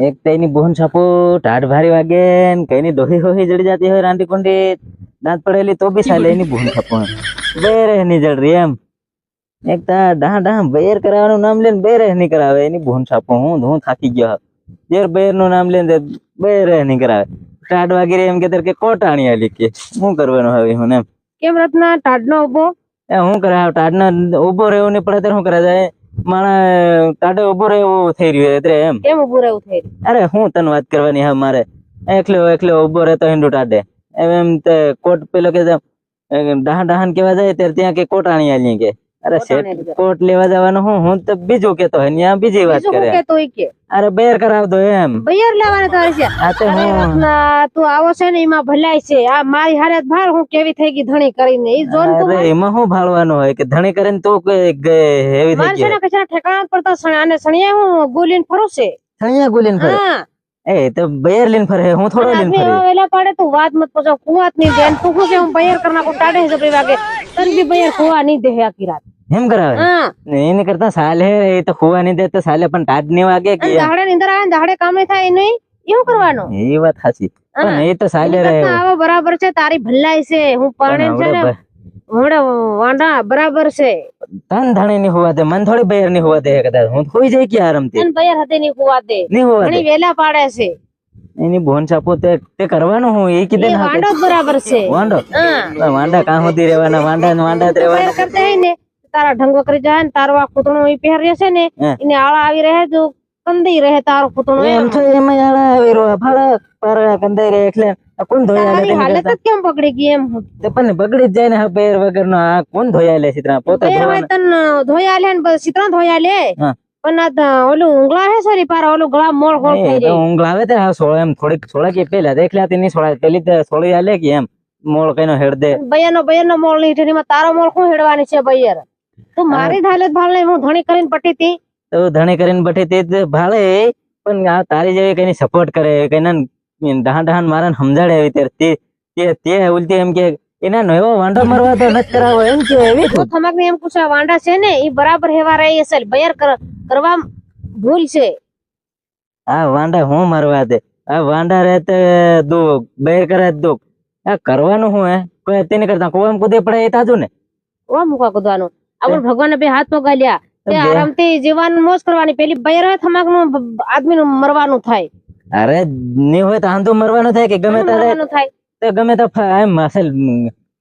એક તો એની બોહન છાપો ટાઢ ભારી વાગે ને કઈની દોહી હોહી જડી જાતી હોય રાંડી કુંડી દાંત પડેલી તો બી ચાલે એની બોહન છાપો બેરે ની જડ રહી એમ એક તો આ ડાહ ડાહ બેર કરાવવાનું નામ લઈને બેરે નહીં કરાવે એની બોહન છાપો હું હું થાકી ગયો જેર બેરનું નામ લઈને બેરે નહીં કરાવે ટાઢ વાગી રહી એમ કે કે કોટાણી આલી કે શું કરવાનું હવે હું એમ કેમ રત્ના ટાઢનો ઊભો એ હું કરે આ ટાઢના ઊભો રહેવું નહીં પડે ત્યારે શું કરે જાય માણા ટાઢે ઊભો રહેવું થઈ રહ્યું એટલે એમ. કેમ ઊભો રહેવું થઈ રહ્યો? અરે હું તને વાત કરવાની હા મારે. એકલો એકલો ઊભો રહેતો હિન્દુ ટાઢે. એમ એમ તે કોટ પેલો કે ડાહન ડાહન કેવા જાય ત્યારે ત્યાં કે કોટ આણી આલી કે. અરે કોટ લેવા જવાનું હું હું તો બીજું કેતો હોય ત્યાં બીજી વાત કરે. કહેતો હોય કે? અરે બેર કરાવ દો એમ. બેર લેવાના તારે છે આ તો હું. તું આવો છે ને એમાં ભલાઈ છે. આ મારી હારે ભાર હું કેવી થઈ ગઈ ધણી કરીને? ઈ જોન તું અરે એમાં હું ભાળવાનું હોય કે ધણી કરીને તો હેવી થઈ માર છે ને કચરા ઠેકાણા પર તો સણ- આને સણિયા હું ગોલીન ફરું છે. સણિયા ગોલીન ફરે? હા. એ તો બેર લઈને ફરે હું થોડો લઈને ફરે. એવા વેલા પાડે તું વાત મત પૂછો કુવાતની દે તું શું કે હું બેર કરના કો ટાડે છે જબરી વાગે. તન બી બેર કુવા ની દે આખી રાત. એમ કરાવે? હા. એની કરતા સાલે એ તો કુવા ની દે તો સાલે પણ ટાડની વાગે કે દાડે નીંદર આવે ને દાડે કામે થાય નહીં એવું કરવાનું. એ વાત સાચી. પણ એ તો સાલે રહે. આવો બરાબર છે તારી ભલાઈ છે હું પણ છે ને હમણાં વાંડા બરાબર છે. તન ધણી ની હોવા દે મન થોડી બેરની હોવા દે કદાચ. હું હોઈ જાય કે આરામથી? તન બૈયર હતી ની હોવા દે. ની હોવા દે. ઘણી વેલા પાડે છે. એની બોન છાપો તે તે કરવાનું હું એ કીધે એ ને વાંડો બરાબર છે. વાંડો હા. વાંડા કાં હોતી રહેવાના? વાંડા ને વાંડા જ રહેવાના. કરતા હે ને તારા ઢંગો કરી જાય ને તારો આ ખૂતણો ઈ પહેર રહેશે ને. એને આળા આવી રહે જો કંદી રહે તારો ખૂતણો એમ તો એમ આળા આવી રહ્યો ફાળા પારા કંદાઈ રહે એટલે કોણ ધોયા લે હાલત? જ કેમ પકડી ગઈ એમ તો પણ બગડી જ જાય ને બેર વગર નો આ કોણ ધોયા લે સિત્રા પોતે ધોવાના. તન ધોયા લે ને સિત્રા ધોયા લે. પણ આ તો ઓલું ઉંગલા હે સોરી પારા ઓલું ગળા મોળ ગોળ થઈ જાય. ઉંગલા આવે તે સોળ એમ થોડીક સોળા કે પેલા દેખલા તે નહીં સોળા પેલી તે સોળી આલે કે એમ મોળ કઈનો હેડ દે. બૈયર નો મોળની ઠેની માં તારો મોળ શું હેડવાની છે બૈયર? તો મારી હાલત ભાળ હું ધણી કરીને પટી તી. તો ધણે કરીને બઠે તે જ ભાળે પણ આ તારી જેવી કઈની સપોર્ટ કરે કઈના ડહાન ડહાન મારા સમજાડે ત્યારે તે તે તે ઉલટી એમ કે એના નવો વાંઢો મરવા તો નત કરાવો એમ કે એવી તો થમક ને એમ પૂછા વાંડા છે ને એ બરાબર હેવા રહી હશે બયર કરવા ભૂલ છે. આ વાંડા હું મરવા દે? આ વાંડા રહે તો દુઃખ બેર કરે તે આ કરવાનું હું હે? કોઈ તેને કરતા? કોમ કુદે પડે એ તાજુ ને? ઓ મુકા કુદવાનું આપણે ભગવાન બે હાથ પગાલ્યા આરામથી જીવવાનું મોજ કરવાની. પેલી હોય થમાકનું આદમી નું મરવાનું થાય. અરે નહીં હોય તો આંધું મરવાનું થાય કે ગમે તો ગમે તો એમ અસલ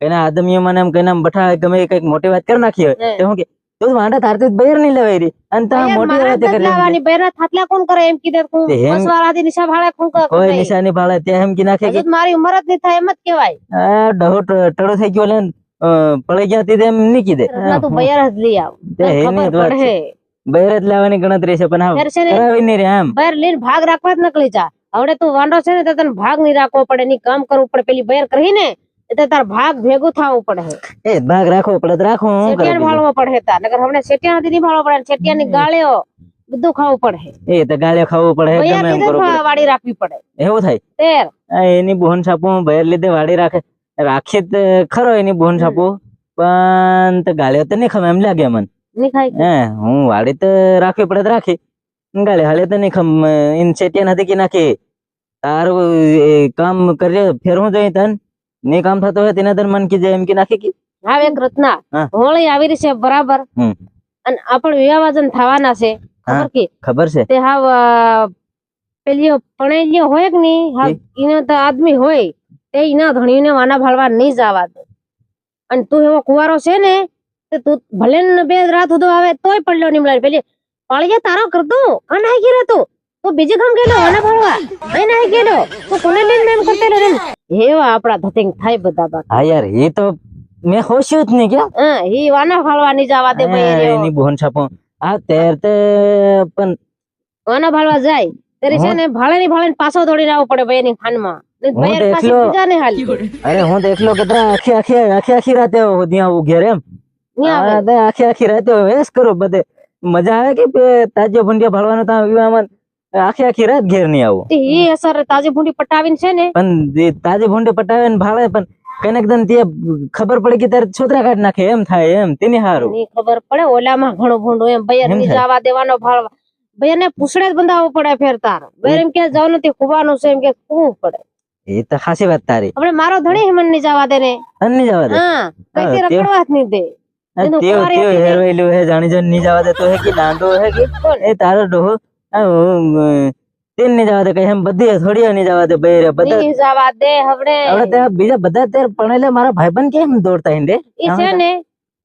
એના આદમીઓ મને એમ કઈને બઠા ગમે કંઈક મોટી વાત કરી નાખી હોય. તો હું કે તું વાંડા તારથી બેર નહીં લેવાય રી. અને તા મોટી વાત કરી બૈયર થાતલા કોણ કરે? એમ કીધે હું તે એમ- નિશા ભાળે કોણ કરે? કોઈ નિશાની ભાળે ત્યાં એમ કી નાખે કે મારી ઉંમર જ નહીં થાય એમ જ કેવાય આ ડહો ટ- ટળો થઈ ગયો લે ને, પડી ગયા તેમ એમ દે. તું બૈયર લઈ આવ. તે તને એની જ ખબર પડે. બેર લાવવાની ગણતરી છે પણ હા ત્યારે છે ને કરાવી નહીં રે એમ. બૈર લઈને ભાગ રાખવા જ નકળી જા. હવે તું વાંડો છે ને તો તને ભાગ નહીં રાખવો પડે ની કામ કરવું પડે. પેલી બૈર કરી ને એટલે તાર ભાગ ભેગું થવું પડે. એ ભાગ રાખવો પડે તો રાખો શેટિયાને? ભાળવો પડે તાર. નકર હમણાં શેટિયા નથી નહીં ભાળવો પડે શેટિયાની ગાળ્યો બધું ખાવું પડે. એ તો ગાળે ખાવું પડે બૈર એમ કરવું વાડી રાખવી પડે. એવું થાય? તેર. એની બોહન છાપું બેર લીધે વાડી રાખે. રાખી તો ખરો એની બોન છાપો પણ તો ગાળ્યો તો નહીં ખમે એમ લાગે મને. હે હું વાળી તો રાખવી પડે તો રાખી. ગાળે હાલે તો નહીં ખમ એને સેટિયા નથી કે નાખી. તારું કામ કરે ફેરવું જોઈએ તન. નહીં કામ થતો હોય તેના તન મન કીજે એમ કે નાખી કે. હા એક રત્ના હા. હોળી આવી રહી છે બરાબર. અને આપણે વિવાહવાજન થવાના છે ખબર કે? ખબર છે. તે અ, પેલી પણેલીઓ હોય કે નહીં? હાવ એનો તો આદમી હોય. તે એના ધણીને વાના ભાળવા નહીં જવા દે. અને તું એવો કુવારો છે ને તે તું ભલે ને બે રાત સુધી આવે તોય પડલો નહીં પેલી પાળીએ તારો કરતો અને આઈ ગયો તું. તું બીજે ગામ ગયેલો વાના ભાળવા. અહીં આઈ ગયેલો. તું કોને લઈને એમ કરતે રે એવા આપણા ધતિંગ થાય બધા બાકી હા યાર એ તો મેં હોશ્યું જ નહીં ક્યાં? હા એ વાના ભાળવા નહીં જવા દે ભાઈ એની બોહન છાપો આ તેર તે પણ વાના ભાળવા જાય. ત્યારે છે ને ભાળે ની ભાળે પાછો દોડીને આવવું પડે ભાઈ એની ખાનમાં. એકલો- બીજાને અરે હું તો એકલો કતરા આખી આખી આખી આખી રાતે ત્યાં આવું ઘેર એમ. આખી આખી રાતે વેસ કરો બધે. મજા આવે કે તાજો ભૂંડિયા ભાળવાનું ત્યાં વિવાહમાં આખી આખી રાત ઘેર નહીં આવું. એ ઈ અસર તાજી ભૂંડી પટાવીને છે ને પણ તાજી ભૂંડી પટાવે ને ભાળે પણ કનેક દન તે ખબર પડે કે તારે છોતરા કાઢ નાખે. એમ થાય એમ. તેની હારું. ની ખબર પડે ઓલામાં માં ભૂંડું એમ. ની જવા દેવાનો ભાડવા ભાઈ એને પૂછડે જ બંધાવવો પડે ફેર તાર. ભાઈ એમ કે જાવ નથી ખુવાનું છે. એમ કે ખુવું પડે. એ તો ખાસી વાત તારી. આપણે મારો ધણી હેમનની જવા દે ને. તને નહીં જવા દે? હા કઈ રખડવા જ નહીં દે. તેઓ તેઓ ને. હેરવેલું હે જાણી જાણી નહીં જવા દે તો હે કે દાંડો હે કે? એ તારો ડોહો. તેને જવા દે કઈ એમ બધી થોડી નહીં જવા દે બૈરે બધા નહીં જવા દે હવે હવે તે બીજા બધા તે ભણેલા મારા ભાઈબંધ કેમ દોડતા હિંડે? એ છે ને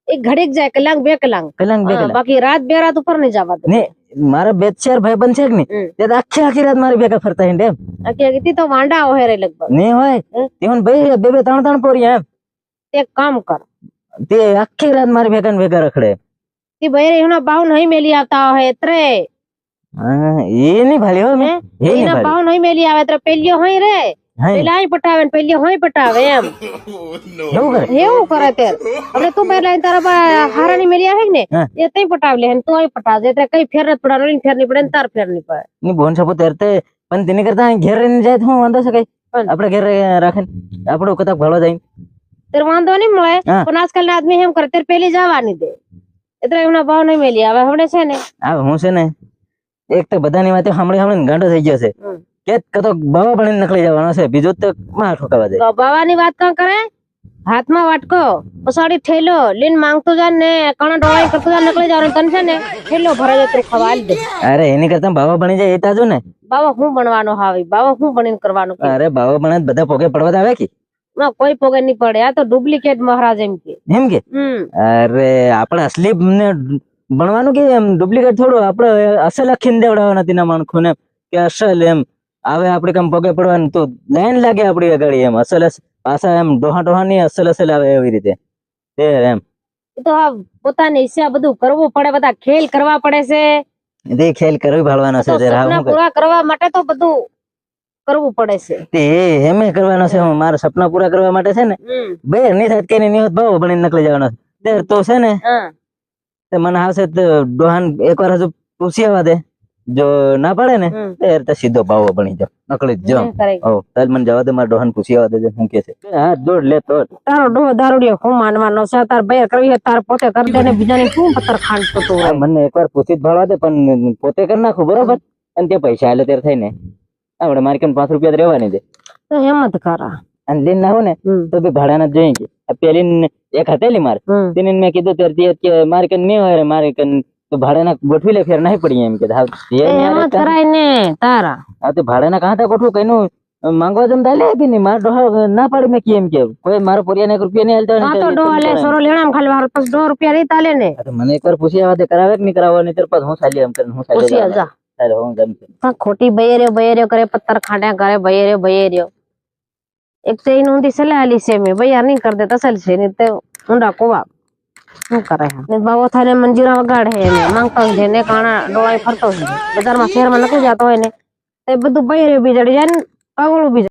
એક ઘડીક જાય કલાક બે કલાક. કલાક બે કલાક. બાકી રાત બે રાત ઉપર નહીં જવા દે. ને મારા બે ચાર ભાઈબંધ છે કે નહીં. તે આખી આખી રાત મારી ભેગા ફરતા હિંડે એમ. આખી આખી તો વાંડા હોય રે લગભગ. નહીં હોય. તે હું બે બે ત્રણ ત્રણ પોરી એમ. તે કામ કર. તે આખી રાત મારી ભેગા ને ભેગા રખડે. તે ભાઈ એના બાહુ નહીં મેલી આવતા હોય ત્રે. હા એ નહીં ભાલ્યો મેં. એના ભાલી. નહીં મેલી આવે ત્રે. પેલ્યો હોય રે. પેલા અહીં પટાવે ને પેલીઓ હોય પટાવે એમ. એવું કરે એવું કરે તે. હવે તું પહેલા તારા બા હારાની મેલી આવે ને હા. એ તઈ પટાવ લે તું અહીં પટાવજે. એટલે કઈ ફેર નથી પડવાનો એની ફેર નહીં પડે ને તાર ફેર નહીં પડે ની બોન છપો તેરતે પણ તેની કરતા અહીં ઘેર રહીને જાય તો હું વાંધો છે કઈ? પણ- આપણે ઘેર રાખે આપણું કતાક ભળવા જાય ત્યારે વાંધો નહીં મળે હા. પણ આજકાલ ના આદમી એમ કરે ત્યારે પેલી જવાની દે. એટલે એમના ભાવ નહીં મેલી. આવે હવે છે ને? આ હું છે ને એક તો બધાની વાતે સાંભળી સાંભળીને ગાંડો થઈ ગયો છે. હમ. કે કતો બાવા ભણીને નકળી જવાનો છે. બીજું તો માં ઠોકાવા દે? બાવાની વાત કાં કરે? હાથમાં વાટકો પસાડી થેલો લીન માંગતો જા ને કણા ડોળાઈ કરતો જા નકળી જવાનું. તને છે ને થેલો ભરા જતો ખવાલ દે. અરે એની કરતા બાવા ભણી જાય એ તાજુ ને? બાવા હું ભણવાનો હાવી બાવા હું ભણીને કરવાનું અરે બાવા ભણે બધા પોગે પડવા આવે કે? ના કોઈ પોગે નહીં પડે. આ તો ડુપ્લિકેટ મહારાજ એમ કે. એમ કે? અરે આપણે અસલી ને ભણવાનું કે એમ? ડુપ્લિકેટ થોડું આપણે અસલ અખીને દેવડાવવાના તેના માણખોને કે અસલ એમ. આવે આપણે કેમ પગે પડવાનું તો લાઈન લાગે આપણી આગળ એમ. અસલ અસ- પાછા એમ ડોહા ડોહા ની અસલ અસલ આવે એવી રીતે. તે એમ. તો આ પોતાની હિસ્સા બધું કરવું પડે બધા ખેલ કરવા પડે છે. તે ખેલ કરવી ભાળવાનો છે સપના પૂરા કરવા માટે તો બધું કરવું પડે છે. તે એમે કરવાનો છે મારા સપના પૂરા કરવા માટે છે ને બે નહીં થાય કે નહીં હોત ભાવ બની નકલી જવાનો છે. તો છે ને હા. તે મને આવશે તો ડોહાન એકવાર હજુ પૂછી આવવા દે જો ના પાડે ને એ ત્યારે સીધો ભાવો ભણી જાવ નકળી જ જાઉં ઓ મને જવા દે મારા ડોહન પૂછી આવવા દેજે શું કે છે. હા દોડ લે તો. તારો ડોહ દારૂડિયો હું માનવાનો છે? તાર બે કરવી હોય તાર પોતે કર દે ને બીજાને શું પથ્થર ખાંડતો તો મને એકવાર પૂછી જ ભાળવા દે પણ પોતે કરી નાખું બરોબર? અને તે પૈસા આલે ત્યારે થઈ ને આપણે મારી કેમ પાંચ રૂપિયા રહેવાની દે તો હેમત કરા. અને લઈને ના ને તો બી ભાડાના જ જોઈએ કે પેલી એક હતેલી મારે. તેને મેં કીધું ત્યારે મારે કે મારી કન નહીં હોય મારે મારી કન તો ભાડાના ગોઠવી લે ફેર નહીં પડી એમ કે. હા તે એ નહીં હારે હેમત તો- કરાય ને તારા. હા તો ભાડાના કાં તા ગોઠવું કઈનું માંગવા જમતા લે કે નહીં? મારા ડોહા ના પાડી મેં કેમ કે. કોઈ મારા પોરિયાને એક રૂપિયા નહીં હાલતા આ તો ડોહા લે સોરો લેણામ ખાલી મારો પછી દો રૂપિયા નહીં તાલે ને. હા તો મને એકવાર પૂછી આવા દે કરાવે કે નહીં કરાવવા નહીં ત્યાર પછી હું ચાલી એમ કરીને હું પૂછી ચાલી જા ચાલો હું જમ. હા, ખોટી બૈર્યો બૈર્યો કરે પત્તર ખાંડ્યા કરે બૈર્યો બૈર્યો એક તો એની સલાહ આલી મેં બૈયાર નહીં કર ઊંડા કોવા. શું કરે હે? બાવો થાય મંજીરા વગાડે એને માંગતો છે ને કાણા ડોળાઈ ફરતો છે. બજારમાં શહેરમાં નતું જતો હોય ને, તે બધું બૈર્યો બી જાય ને પગલું બી